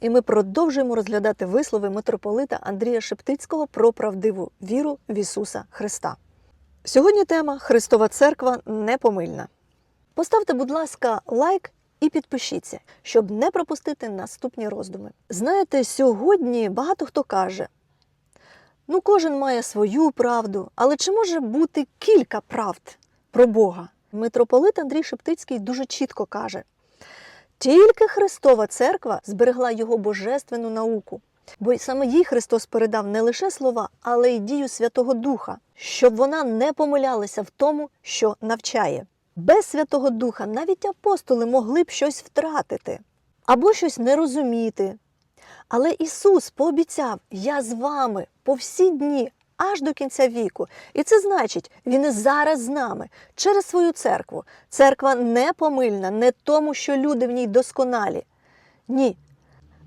І ми продовжуємо розглядати вислови митрополита Андрія Шептицького про правдиву віру в Ісуса Христа. Сьогодні тема Христова Церква непомильна. Поставте, будь ласка, лайк і підпишіться, щоб не пропустити наступні роздуми. Знаєте, сьогодні багато хто каже: ну, кожен має свою правду, але чи може бути кілька правд про Бога? Митрополит Андрій Шептицький дуже чітко каже: тільки Христова церква зберегла його божественну науку. Бо саме їй Христос передав не лише слова, але й дію Святого Духа, щоб вона не помилялася в тому, що навчає. Без Святого Духа навіть апостоли могли б щось втратити або щось не розуміти. Але Ісус пообіцяв: Я з вами по всі дні, аж до кінця віку. І це значить, Він і зараз з нами через свою церкву. Церква не помильна, не тому, що люди в ній досконалі. Ні.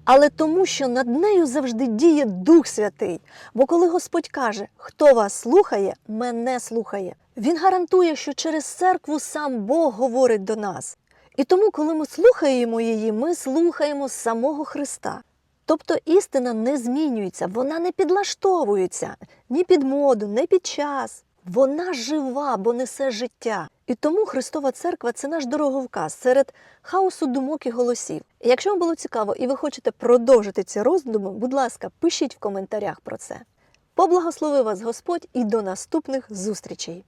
Але тому, що над нею завжди діє Дух Святий. Бо коли Господь каже, хто вас слухає, мене слухає. Він гарантує, що через церкву сам Бог говорить до нас. І тому, коли ми слухаємо її, ми слухаємо самого Христа. Тобто істина не змінюється, вона не підлаштовується ні під моду, не під час. Вона жива, бо несе життя. І тому Христова церква це наш дороговказ серед хаосу думок і голосів. Якщо вам було цікаво і ви хочете продовжити ці роздуми, будь ласка, пишіть в коментарях про це. Поблагослови вас Господь і до наступних зустрічей!